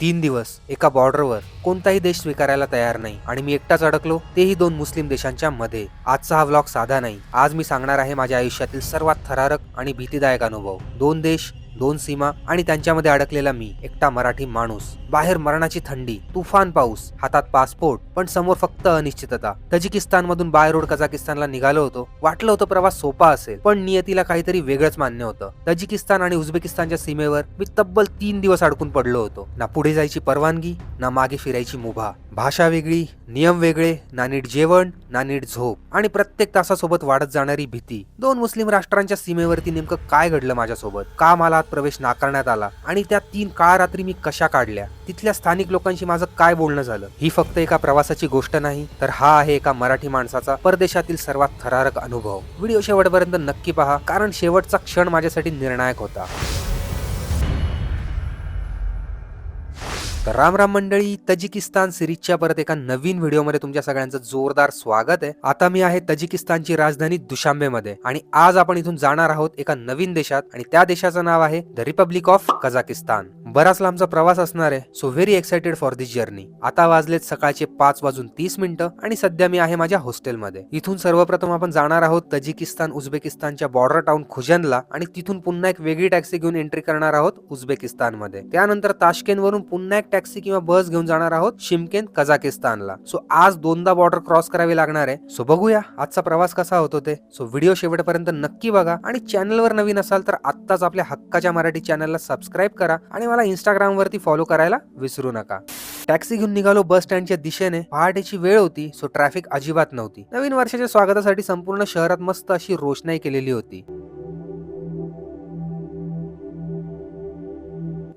तीन दिवस एका बॉर्डरवर कोणताही देश स्वीकारायला तयार नाही आणि मी एकटाच अडकलो तेही दोन मुस्लिम देशांच्या मध्ये. आजचा हा व्लॉग साधा नाही. आज मी सांगणार आहे माझ्या आयुष्यातील सर्वात थरारक आणि भीतीदायक अनुभव. दोन देश दोन सीमा आणि त्यांच्यामध्ये अडकलेला मी एकटा मराठी माणूस. बाहेर मरणाची थंडी तुफान पाऊस हातात पासपोर्ट पण समोर फक्त अनिश्चितता. तजिकिस्तान मधून बाय रोड कझाकिस्तानला निघालो होतो. वाटलं होतं प्रवास सोपा असेल पण नियतीला काहीतरी वेगळंच मान्य होतं. तजिकिस्तान आणि उझबेकिस्तानच्या सीमेवर मी तब्बल तीन दिवस अडकून पडलो होतो. ना पुढे जायची परवानगी ना मागे फिरायची मुभा. भाषा वेगळी नियम वेगळे नानीट जेवण नानीट झोप आणि प्रत्येक तासासोबत वाढत जाणारी भीती. दोन मुस्लिम राष्ट्रांच्या सीमेवरती नेमकं काय घडलं माझ्यासोबत? का मला आत प्रवेश नाकारण्यात आला? आणि त्या तीन काळ रात्री मी कशा काढल्या? तिथल्या स्थानिक लोकांशी माझं काय बोलणं झालं? ही फक्त एका प्रवासाची गोष्ट नाही तर हा आहे एका मराठी माणसाचा परदेशातील सर्वात थरारक अनुभव. व्हिडिओ शेवटपर्यंत नक्की पहा कारण शेवटचा क्षण माझ्यासाठी निर्णायक होता. तर राम राम मंडळी तजिकिस्तान सिरीजच्या परत एका नवीन व्हिडिओमध्ये तुमच्या सगळ्यांचं जोरदार स्वागत आहे. आता मी आहे तजिकिस्तानची राजधानी दुशांबेमध्ये आणि आज आपण इथून जाणार आहोत एका नवीन देशात आणि त्या देशाचं नाव आहे द रिपब्लिक ऑफ कझाकिस्तान. बराच लांबचा प्रवास असणार आहे so very excited for this journey आता वाजलेत सकाळचे पाच वाजून तीस मिनिटं आणि सध्या मी आहे माझ्या हॉस्टेलमध्ये. इथून सर्वप्रथम आपण जाणार आहोत तजिकिस्तान उझबेकिस्तानच्या बॉर्डर टाउन खुजनला आणि तिथून पुन्हा एक वेगळी टॅक्सी घेऊन एंट्री करणार आहोत उझबेकिस्तानमध्ये. त्यानंतर ताशकेनवरून पुन्हा एक टॅक्सी किंवा बस घेऊन जाणार आहोत शिमकेन कझाकिस्तानला. सो आज दोनदा बॉर्डर क्रॉस करावी लागणार आहे. सो बघूया आजचा प्रवास कसा होतो ते. सो व्हिडिओ शेवटपर्यंत नक्की बघा. आणि चॅनलवर नवीन असाल तर आत्ताच आपल्या हक्काच्या मराठी चॅनलला सबस्क्राईब करा आणि मला इंस्टाग्राम वरती फॉलो करायला विसरू नका. टॅक्सी घेऊन निघालो बस स्टँडच्या दिशेने. पहाटेची वेळ होती सो ट्रॅफिक अजिबात नव्हती. नवीन वर्षाच्या स्वागतासाठी संपूर्ण शहरात मस्त अशी रोषणाई केलेली होती.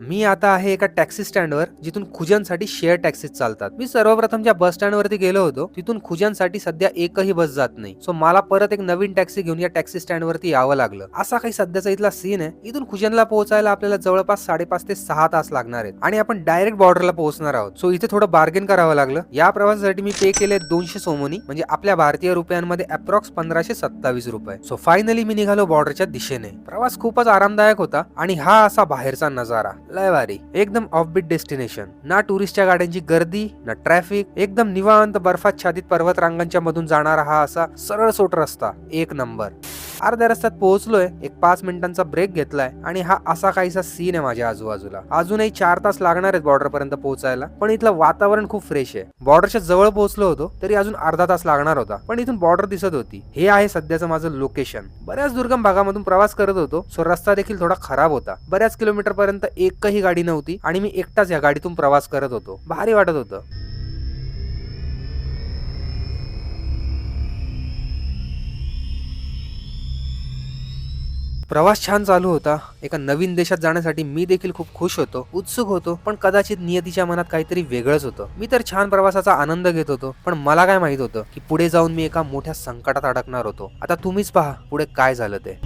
मी आता आहे एका टॅक्सी स्टँडवर जिथून खुजनसाठी शेअर टॅक्सीज चालतात. मी सर्वप्रथम ज्या बस स्टँडवरती गेलो होतो तिथून खुजनसाठी सध्या एकही बस जात नाही. सो मला परत एक नवीन टॅक्सी घेऊन या टॅक्सी स्टँडवरती यावं लागलं. असा काही सध्याचा इथला सीन आहे. इथून खुजनला पोहोचायला आपल्याला जवळपास साडेपाच ते सहा तास लागणार आहेत. आणि आपण डायरेक्ट बॉर्डरला पोहोचणार आहोत. सो इथे थोडं बार्गेन करावं लागलं. या प्रवासासाठी मी पे केले दोनशे सोमोनी म्हणजे आपल्या भारतीय रुपयांमध्ये अप्रॉक्स पंधराशे सत्तावीस रुपये. सो फायनली मी निघालो बॉर्डरच्या दिशेने. प्रवास खूपच आरामदायक होता आणि हा असा बाहेरचा नजारा. लय भारी एकदम ऑफबीट डेस्टिनेशन ना टुरिस्टच्या गाड्यांची गर्दी ना ट्रॅफिक एकदम निवांत बर्फाच्छादित पर्वत रांगांच्या मधून जाणारा हा असा सरळ सोट रस्ता. एक नंबर. अर्ध्या रस्त्यात पोहोचलोय एक पाच मिनिटांचा ब्रेक घेतलाय आणि हा असा काहीसा सीन आहे माझ्या आजूबाजूला. अजूनही चार तास लागणार आहेत बॉर्डर पर्यंत पोहोचायला पण इथलं वातावरण खूप फ्रेश आहे. बॉर्डरच्या जवळ पोहोचलो होतो तरी अजून अर्धा तास लागणार होता पण इथून बॉर्डर दिसत होती. हे आहे सध्याचं माझं लोकेशन बऱ्याच दुर्गम भागामधून प्रवास करत होतो सो रस्ता देखील थोडा खराब होता. बऱ्याच किलोमीटर पर्यंत एकही गाडी नव्हती आणि मी एकटाच या गाडीतून प्रवास करत होतो. भारी वाटत होतं. प्रवास छान चालू होता. एका नवीन देशात जाण्यासाठी मी देखील खूप खुश होतो उत्सुक होतो पण कदाचित नियतीच्या मनात काहीतरी वेगळंच होतं. मी तर छान प्रवासाचा आनंद घेत होतो पण मला काय माहीत होतं की पुढे जाऊन मी एका मोठ्या संकटात अडकणार होतो. आता तुम्हीच पहा पुढे काय झालं ते.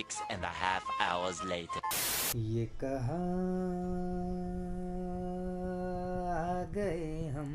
Six and a half hours later. ये कहा आ गए हम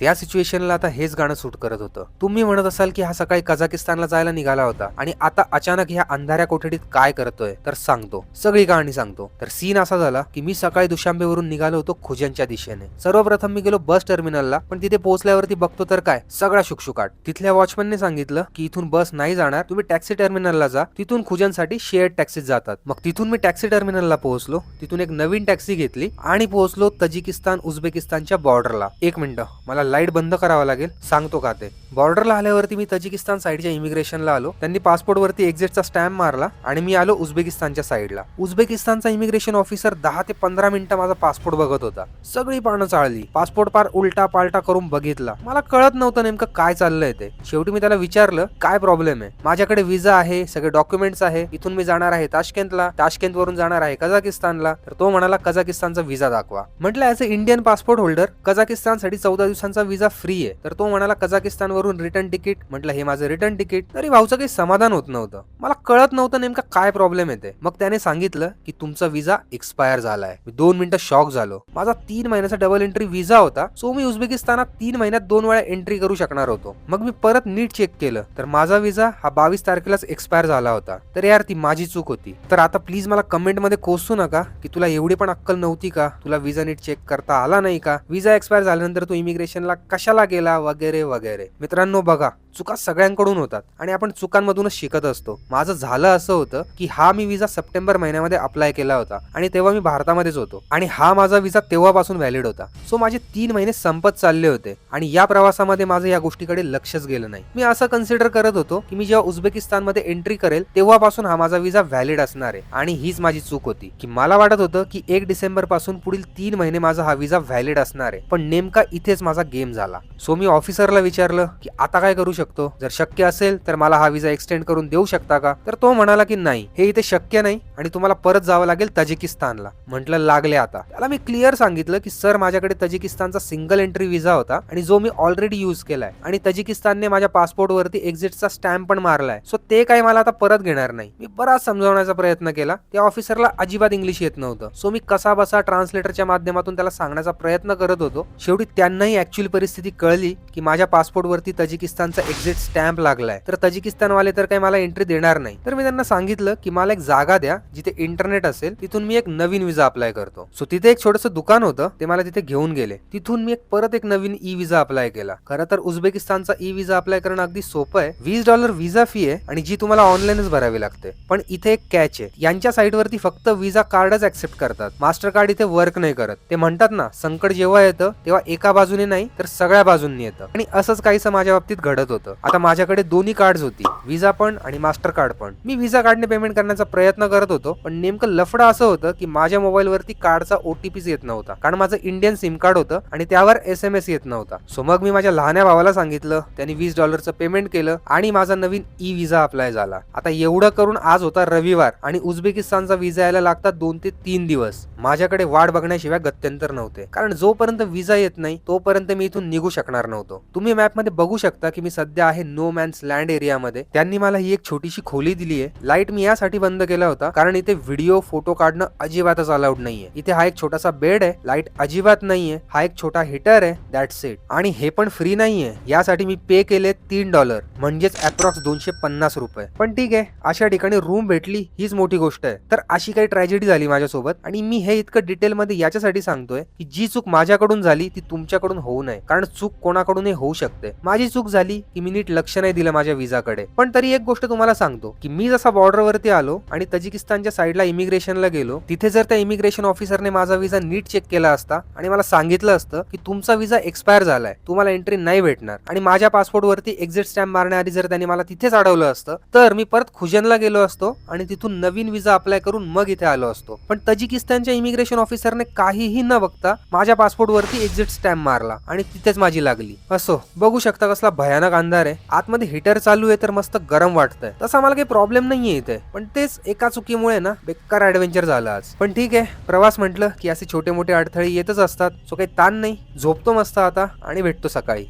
त्या सिच्युएशनला आता हेच गाणं सूट करत होतं. तुम्ही म्हणत असाल की हा सकाळी कझाकिस्तानला जायला निघाला होता आणि आता अचानक ह्या अंधाऱ्या कोठडीत काय करतोय तर सांगतो. सगळी कहाणी सांगतो. तर सीन असा झाला की मी सकाळी दुशांबेवरून निघालो होतो खुजनच्या दिशेने. सर्वप्रथम मी गेलो बस टर्मिनलला पण तिथे पोहोचल्यावरती बघतो तर काय? सगळा शुकशुकाट. तिथल्या वॉचमनने सांगितलं की इथून बस नाही जाणार तुम्ही टॅक्सी टर्मिनलला जा. तिथून खुजनसाठी शेअर टॅक्सीत जातात. मग तिथून मी टॅक्सी टर्मिनलला पोहोचलो. तिथून एक नवीन टॅक्सी घेतली आणि पोहोचलो तजिकिस्तान उझबेकिस्तानच्या बॉर्डरला एक मिनिट मला लाइट बंद करावा लागेल सांगतो का ते. बॉर्डरला आल्यावरती मी तजिकिस्तान साईडच्या इमिग्रेशनला आलो. त्यांनी पासपोर्टवरती एक्झिटचा स्टॅम्प मारला आणि मी आलो उझबेकिस्तानच्या साईडला. उझबेकिस्तानचा इमिग्रेशन ऑफिसर दहा ते पंधरा मिनिटं माझा पासपोर्ट बघत होता. सगळी पानं चाळली. पासपोर्ट पार उलटा पालटा करून बघितला. मला कळत नव्हतं नेमकं काय चाललंय ते. शेवटी मी त्याला विचारलं काय प्रॉब्लेम आहे? माझ्याकडे विजा आहे सगळे डॉक्युमेंट्स आहे. इथून मी जाणार आहे ताशकेंतला. ताशकेंत वरून जाणार आहे कझाकिस्तानला. तर तो म्हणाला कझाकिस्तानचा विजा दाखवा. म्हटलं as a Indian passport holder कझाकिस्तानसाठी चौदा दिवसांचा भाऊचा विजा फ्री आहे. तर तो म्हणाला कझाकिस्तानवरून रिटर्न तिकीट म्हटलं हे माझं रिटर्न तिकीट तरी भाऊचं काही समाधान होत नव्हतं. मला कळत नव्हतं नेमका काय प्रॉब्लेम येते मग त्याने सांगितलं की तुमचा विजा एक्सपायर झालाय. मी दोन मिनिटं शॉक झालो. माझा तीन महिन्याचा डबल एंट्री विजा होता. सो मी उझबेकिस्तानात तीन महिन्यात दोन वेळा एंट्री करू शकणार होतो. मग मी परत नीट चेक केलं. तर माझा विजा हा बावीस तारखेलाच एक्सपायर झाला होता. तर यार ती माझी चूक होती. तर आता प्लीज मला कमेंटमध्ये कोसू नका की तुला एवढी पण अक्कल नव्हती का? तुला विजा नीट चेक करता आला नाही का? विजा एक्सपायर झाल्यानंतर तू इमिग्रेशन इमिग्रेशनला कशाला गेला वगैरे वगैरे. मित्रांनो बघा चुका सगळ्यांकडून होतात आणि आपण चुकांमधूनच शिकत असतो. माझं झालं असं होतं की हा मी विजा सप्टेंबर महिन्यामध्ये अप्लाय केला होता आणि तेव्हा मी भारतामध्येच होतो आणि हा माझा विजा तेव्हापासून व्हॅलिड होता. सो माझे तीन महिने संपत चालले होते आणि या प्रवासामध्ये माझं या गोष्टीकडे लक्षच गेलं नाही. मी असं कन्सिडर करत होतो की मी जेव्हा उझबेकिस्तानमध्ये एंट्री करेल तेव्हापासून हा माझा विजा व्हॅलिड असणार आहे आणि हीच माझी चूक होती. की मला वाटत होतं की एक डिसेंबरपासून पुढील तीन महिने माझा हा विजा व्हॅलिड असणार आहे. पण नेमका इथेच माझा गेम झाला. सो मी ऑफिसरला विचारलं की आता काय करू शकतो. जर शक्य असेल तर मला हा विजा एक्सटेंड करून देऊ शकता का? तर तो म्हणाला की नाही. हे इथे शक्य नाही आणि तुम्हाला परत जावं लागेल तजिकिस्तानला. म्हटलं लागले आता. त्याला मी क्लिअर सांगितलं की सर माझ्याकडे तजिकिस्तानचा सिंगल एंट्री विजा होता आणि जो मी ऑलरेडी युज केलाय आणि तजिकिस्तानने माझ्या पासपोर्ट वरती एक्झिटचा स्टॅम्प पण मारलाय. सो ते काही मला आता परत घेणार नाही. मी बराच समजावण्याचा प्रयत्न केला. त्या ऑफिसरला अजिबात इंग्लिश येत नव्हतं. सो मी कसा बसा ट्रान्सलेटरच्या माध्यमातून त्याला सांगण्याचा प्रयत्न करत होतो. शेवटी त्यांनाही ऍक्च्युअली परिस्थिती कळली की माझ्या पासपोर्ट वरती तजिकिस्तानचा एक्झिट स्टॅम्प लागलाय. तर तजिकिस्तानवाले तर काही मला एंट्री देणार नाही. तर मी त्यांना सांगितलं की मला एक जागा द्या जिथे इंटरनेट असेल तिथून मी एक नवीन विजा अप्लाय करतो. सो तिथे एक छोटस दुकान होतं ते मला तिथे घेऊन गेले. तिथून मी एक परत एक नवीन ई विजा अप्लाय केला. खरं तर उझबेकिस्तानचा ई विजा अप्लाय करणं अगदी सोपं आहे. वीस डॉलर विजा फी आहे आणि जी तुम्हाला ऑनलाईनच भरावी लागते. पण इथे एक कॅच आहे. यांच्या साईटवरती फक्त विजा कार्डच ऍक्सेप्ट करतात. मास्टर कार्ड इथे वर्क नाही करत. ते म्हणतात ना संकट जेव्हा येतं तेव्हा एका बाजूने नाही तर सगळ्या बाजूंनी येतं. आणि असंच काहीसं माझ्या बाबतीत घडत होतं. आता माझ्याकडे दोन्ही कार्ड होती. विजा पण आणि मास्टर कार्ड पण. मी विजा कार्डने पेमेंट करण्याचा प्रयत्न करत होतो पण नेमकं लफडं असं होतं की माझ्या मोबाईलवरती कार्डचा ओटीपीच येत नव्हता. कारण माझं इंडियन सिम कार्ड होतं आणि त्यावर एस एम एस येत नव्हता. सो मग मी माझ्या लहान्या भावाला सांगितलं त्यांनी वीस डॉलरचं पेमेंट केलं आणि माझा नवीन ई विजा अप्लाय झाला. आता एवढं करून आज होता रविवार आणि उझबेकिस्तानचा विजा यायला लागतात दोन ते तीन दिवस. माझ्याकडे वाट बघण्याशिवाय गत्यंतर नव्हते. कारण जोपर्यंत विजा येत नाही तोपर्यंत मी इथून निघू शकणार नव्हतो. तुम्ही मॅपमध्ये बघू शकता की मी सध्या आहे नो मॅन्स लँड एरियामध्ये त्यांनी मला ही एक छोटीशी खोली दिली आहे. लाइट मी यासाठी बंद केला होता कारण इथे व्हिडिओ फोटो काढणं अजिबातच अलाउड नाहीये. इथे हा एक छोटासा बेड आहे लाइट अजिबात नाहीये. हा एक छोटा हिटर आहे दॅट सेट आणि हे पण फ्री नाहीये. यासाठी मी पे केले तीन डॉलर म्हणजेच अप्रॉक्स दोनशे पन्नास रुपये. पण ठीक आहे अशा ठिकाणी रूम भेटली हीच मोठी गोष्ट आहे. तर अशी काही ट्रॅजेडी झाली माझ्यासोबत आणि मी हे इतकं डिटेलमध्ये याच्यासाठी सांगतोय की जी चूक माझ्याकडून झाली ती तुमच्याकडून होऊ नये. कारण चूक कोणाकडूनही होऊ शकते. माझी चूक झाली की मी नीट लक्ष नाही दिलं माझ्या विजाकडे. पण तरी एक गोष्ट तुम्हाला सांगतो की मी जसा बॉर्डरवरती आलो आणि तजिकिस्तानच्या साईडला इमिग्रेशनला गेलो तिथे जर त्या इमिग्रेशन ऑफिसरने माझा विजा नीट चेक केला असता आणि मला सांगितलं असतं की तुमचा विजा एक्सपायर झालाय तुम्हाला एंट्री नाही भेटणार आणि माझ्या पासपोर्टवरती एक्झिट स्टॅम्प मारण्याआधी जर त्यांनी मला तिथेच अडवलं असतं तर मी परत खुजनला गेलो असतो आणि तिथून नवीन विजा अप्लाय करून मग इथे आलो असतो. पण तजिकिस्तानच्या इमिग्रेशन ऑफिसरने काहीही न बघता माझ्या पासपोर्टवरती एक्झिट स्टॅम्प मारला आणि तिथेच माझी लागली. असो बघू शकता कसला भयानक अंधार आहे. आतमध्ये हिटर चालू आहे तर मस्त गरम वाटतंय. तसा मला काही प्रॉब्लेम नाहीये इथे. पण तेच एका चुकीमुळे ना बेकार ऍडव्हेंचर झालं आज. पण ठीक आहे प्रवास म्हटलं की असे छोटे मोठे अडथळे येतच असतात. सो काही ताण नाही. झोपतो मस्त आता आणि भेटतो सकाळी.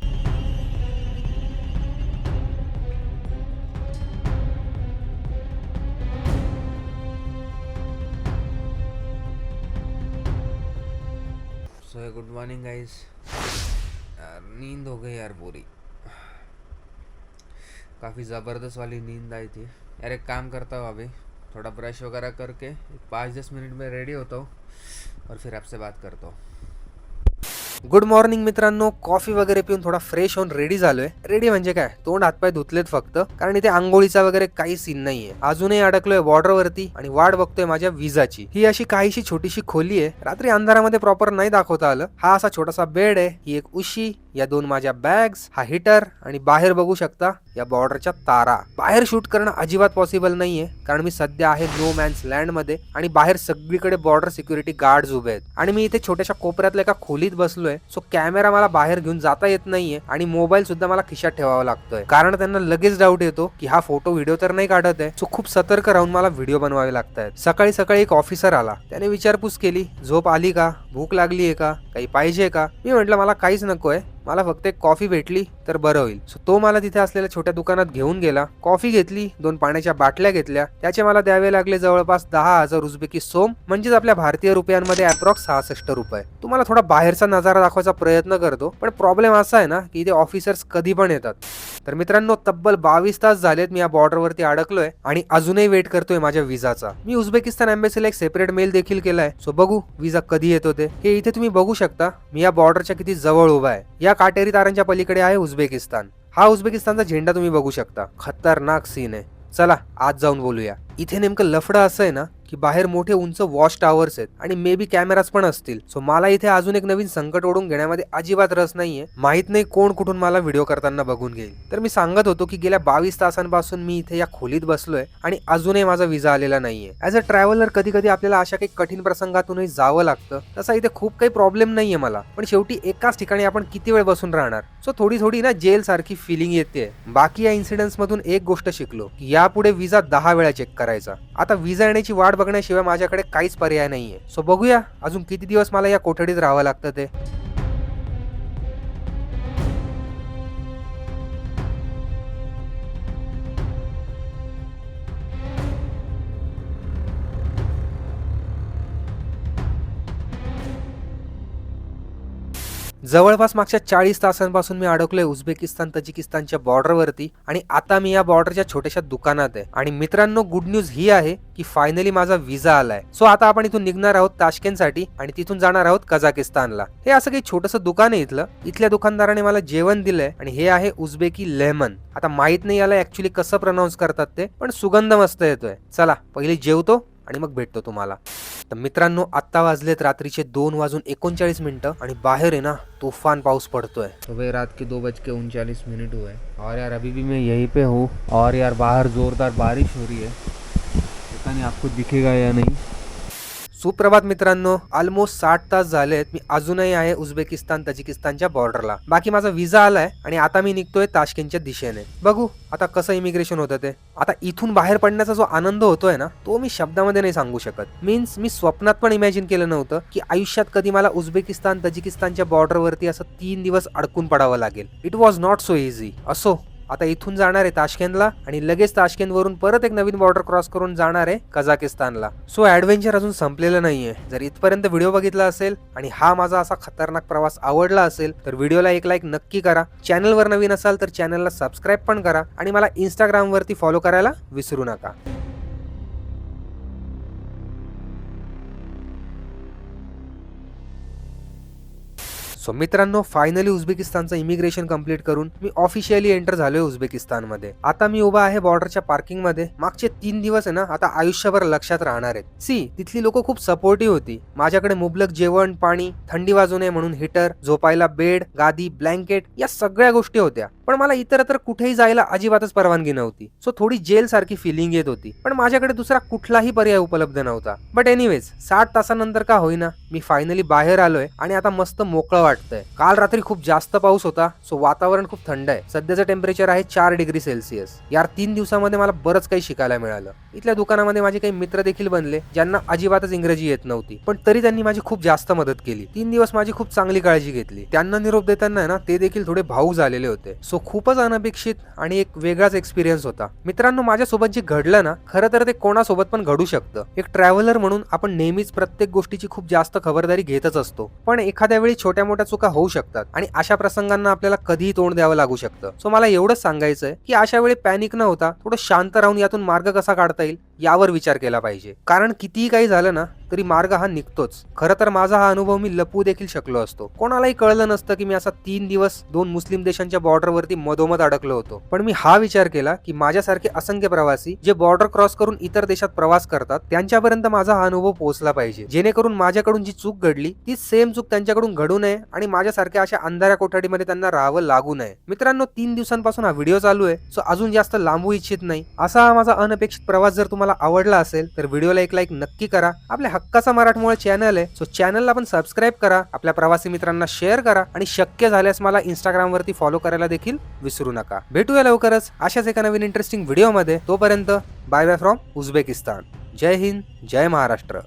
सो गुड मॉर्निंग गाइस यार नींद हो गई यार पूरी. काफ़ी ज़बरदस्त वाली नींद आई थी। यार एक काम करता हूँ अभी थोड़ा ब्रश वगैरह करके पाँच दस मिनट में रेडी होता हूँ और फिर आपसे बात करता हूँ। गुड मॉर्निंग मित्रांनो कॉफी वगैरे पिऊन थोडा फ्रेश होऊन रेडी झालोय. रेडी म्हणजे काय? तोंड हातपाय धुतलेत फक्त. कारण इथे आंघोळीचा वगैरे काही सीन नाहीये. अजूनही अडकलोय बॉर्डर वरती आणि वाट बघतोय माझ्या विजाची. ही अशी काहीशी छोटीशी खोली आहे. रात्री अंधारामध्ये प्रॉपर नाही दाखवता आलं. हा असा छोटासा बेड आहे. ही एक उशी या दोन माझ्या बॅग्स हा हिटर आणि बाहेर बघू शकता या बॉर्डरच्या तारा. बाहेर शूट करणं अजिबात पॉसिबल नाहीये कारण मी सध्या आहे नो मॅन्स लँडमध्ये आणि बाहेर सगळीकडे बॉर्डर सिक्युरिटी गार्ड उभे आहेत. आणि मी इथे छोट्याशा कोपऱ्यातल्या एका खोलीत बसलोय सो कॅमेरा मला बाहेर घेऊन जाता येत नाहीये आणि मोबाईल सुद्धा मला खिशात ठेवावा लागतोय. कारण त्यांना लगेच डाऊट येतो की हा फोटो व्हिडिओ तर नाही काढत आहे सो खूप सतर्क राहून मला व्हिडिओ बनवावे लागतात सकाळी सकाळी एक ऑफिसर आला. त्याने विचारपूस केली झोप आली का? भूक लागली आहे का? काही पाहिजे का? मी म्हटलं मला काहीच नकोय. मला फक्त एक कॉफी भेटली तर बरं होईल. सो तो मला तिथे असलेल्या छोट्या दुकानात घेऊन गेला. कॉफी घेतली दोन पाण्याच्या बाटल्या घेतल्या. त्याचे मला द्यावे लागले जवळपास दहा हजार उझबेकी सोम म्हणजेच आपल्या भारतीय रुपयांमध्ये अप्रॉक्स सहासष्ट रुपये. तुम्हाला थोडा बाहेरचा नजारा दाखवायचा प्रयत्न करतो पण प्रॉब्लेम असा आहे ना की इथे ऑफिसर्स कधी पण येतात. तर मित्रांनो तब्बल बावीस तास झालेत मी या बॉर्डरवरती अडकलोय आणि अजूनही वेट करतोय माझ्या विजाचा मी उझबेकिस्तान एम्बेसीला एक सेपरेट मेल देखील केलाय. सो बघू विजा कधी येतो ते. हे इथे तुम्ही बघू शकता. मी या बॉर्डरच्या किती जवळ उभा आहे. या काटेरी तारांच्या पलीकडे आहे उझबेकिस्तान. हा उझबेकिस्तानचा झेंडा तुम्ही बघू शकता. खतरनाक सीन आहे. चला आज जाऊन बोलूया. इथे नेमकं लफडं असं आहे ना की बाहेर मोठे उंच वॉच टावर्स आहेत आणि मे बी कॅमेराज पण असतील. सो मला इथे अजून एक नवीन संकट ओढून घेण्यामध्ये अजिबात रस नाहीये. माहीत नाही कोण कुठून मला व्हिडिओ करताना बघून घेईल. तर मी सांगत होतो की गेल्या बावीस तासांपासून मी इथे या खोलीत बसलोय आणि अजूनही माझा विजा आलेला नाहीये. ऍज अ ट्रॅव्हलर कधी कधी आपल्याला अशा काही कठीण प्रसंगातूनही जावं लागतं. तसा इथे खूप काही प्रॉब्लेम नाहीये मला. पण शेवटी एकाच ठिकाणी आपण किती वेळ बसून राहणार? सो थोडी थोडी ना जेल सारखी फिलिंग येते. बाकी या इन्सिडेंट्स मधून एक गोष्ट शिकलो की यापुढे विजा दहा वेळा चेक करायचा. आता विजा येण्याची वाट बघण्याशिवाय माझ्याकडे काहीच पर्याय नाहीये. सो बघूया अजून किती दिवस मला या कोठडीत राहावं लागतं ते. जवळपास मागच्या चाळीस तासांपासून मी अडकलोय उझबेकिस्तान तजिकिस्तानच्या बॉर्डरवरती आणि आता मी या बॉर्डरच्या छोट्याशा दुकानात आहे. आणि मित्रांनो गुड न्यूज ही आहे की फायनली माझा विजा आलाय. सो आता आपण इथून निघणार आहोत ताशकेंसाठी आणि तिथून जाणार आहोत कझाकिस्तानला. हे असं काही छोटंसं दुकान आहे इथलं. इथल्या दुकानदाराने मला जेवण दिलंय आणि हे आहे उझबेकी लेमन. आता माहीत नाही याला ऍक्च्युली कसं प्रनाऊन्स करतात ते पण सुगंध मस्त येतोय. चला पहिले जेवतो. आणि मग भेटतो तुम्हाला. तर मित्रांनो आत्ता वाजलेत रात्रीचे दोन वाजून एकोणचाळीस मिनिटं आणि बाहेर आहे ना तुफान पाऊस पडतोय. सुबह रात के दो बज के उनचालीस मिनट हुए और यार अभी भी मैं यहीं पे हूँ। और यार बाहर ज़ोरदार बारिश हो रही है। पता नहीं आपको दिखेगा या नहीं। सुप्रभात मित्रांनो ऑलमोस्ट साठ तास झालेत. मी अजूनही आहे उझबेकिस्तान तजिकिस्तानच्या बॉर्डरला बाकी माझा विजा आलाय आणि आता मी निघतोय ताशकेंच्या दिशेने. बघू आता कसं इमिग्रेशन होतं ते. आता इथून बाहेर पडण्याचा जो आनंद होतोय ना तो मी शब्दामध्ये नाही सांगू शकत. मीन्स मी स्वप्नात पण इमॅजिन केलं नव्हतं की आयुष्यात कधी मला उझबेकिस्तान तजिकिस्तानच्या बॉर्डरवरती असं तीन दिवस अडकून पडावं लागेल. It was not so easy असो आता इथून जाणार आहे ताशकेंदला आणि लगेच ताशकेंदवरून परत एक नवीन बॉर्डर क्रॉस करून जाणार आहे कझाकिस्तानला. सो ॲडव्हेंचर अजून संपलेलं नाहीये. जर इथपर्यंत व्हिडिओ बघितला असेल आणि हा माझा असा खतरनाक प्रवास आवडला असेल तर व्हिडिओला एक लाईक नक्की करा. चॅनलवर नवीन असाल तर चॅनलला सबस्क्राईब पण करा आणि मला इंस्टाग्रामवरती फॉलो करायला विसरू नका. सो मित्रांनो फायनली उझबेकिस्तानचं इमिग्रेशन कंप्लीट करून मी ऑफिशियली एंटर झालोय उझबेकिस्तानमध्ये. आता मी उभा आहे बॉर्डरच्या पार्किंगमध्ये मागचे तीन दिवस आहे ना आता आयुष्यभर लक्षात राहणार आहेत. सी तिथली लोक खूप सपोर्टिव्ह होती. माझ्याकडे मुबलक जेवण पाणी थंडी वाजू नये म्हणून हिटर झोपायला बेड गादी ब्लँकेट या सगळ्या गोष्टी होत्या. पण मला इतरत्र कुठेही जायला अजिबातच परवानगी नव्हती. सो थोडी जेल सारखी फिलिंग येत होती. पण माझ्याकडे दुसरा कुठलाही पर्याय उपलब्ध नव्हता. बट एनिवेज साठ तासानंतर का होईना मी फायनली बाहेर आलोय आणि आता मस्त मोकळं वाटतंय. काल रात्री खूप जास्त पाऊस होता सो वातावरण खूप थंड आहे. सध्याचं टेम्परेचर आहे चार डिग्री सेल्सिअस यार तीन दिवसामध्ये मला बरंच काही शिकायला मिळालं. इथल्या दुकानामध्ये माझे काही मित्र देखील बनले ज्यांना अजिबातच इंग्रजी येत नव्हती. पण तरी त्यांनी माझी खूप जास्त मदत केली. तीन दिवस माझी खूप चांगली काळजी घेतली. त्यांना निरोप देताना ना ते देखील थोडे भाऊ झालेले होते. सो खूपच अनपेक्षित आणि एक वेगळाच एक्सपिरियन्स होता. मित्रांनो माझ्यासोबत जे घडलं ना खरं तर ते कोणासोबत पण घडू शकतं. एक ट्रॅव्हलर म्हणून आपण नेहमीच प्रत्येक गोष्टीची खूप जास्त खबरदारी घेतच असतो. पण एखाद्या वेळी छोट्या मोठ्या चुका होऊ शकतात आणि अशा प्रसंगांना आपल्याला कधीही तोंड द्यावं लागू शकतं. सो मला एवढंच सांगायचंय की अशा वेळी पॅनिक न होता थोडं शांत राहून यातून मार्ग कसा काढता येईल? यावर विचार केला पाहिजे. कारण कितीही काही झालं ना तरी मार्ग हा निघतोच. खरं तर माझा हा अनुभव मी लपवू देखील शकलो असतो. कोणालाही कळलं नसतं की मी असा तीन दिवस दोन मुस्लिम देशांच्या बॉर्डरवरती मधोमध अडकलो होतो. पण मी हा विचार केला की माझ्यासारखे असंख्य प्रवासी जे बॉर्डर क्रॉस करून इतर देशात प्रवास करतात त्यांच्यापर्यंत माझा हा अनुभव पोहोचला पाहिजे. जेणेकरून माझ्याकडून जी चूक घडली ती सेम चूक त्यांच्याकडून घडू नये आणि माझ्यासारख्या अशा अंधाऱ्या कोठडीमध्ये त्यांना राहावं लागू नये. मित्रांनो तीन दिवसांपासून हा व्हिडिओ चालू आहे सो अजून जास्त लांबू इच्छित नाही. असा हा माझा अनपेक्षित प्रवास जर तुम्हाला तुम्हाला आवडला असेल तर व्हिडिओला एक लाईक नक्की करा. आपल्या हक्काचा मराठमोळा चॅनल आहे सो चॅनलला पण सबस्क्राईब करा आपल्या प्रवासी मित्रांना शेअर करा आणि शक्य झाल्यास मला इंस्टाग्राम वरती फॉलो करायला देखील विसरू नका. भेटूया लवकरच अशाच एका नवीन इंटरेस्टिंग व्हिडिओमध्ये तोपर्यंत bye bye from Uzbekistan. Jai Hind Jai Maharashtra.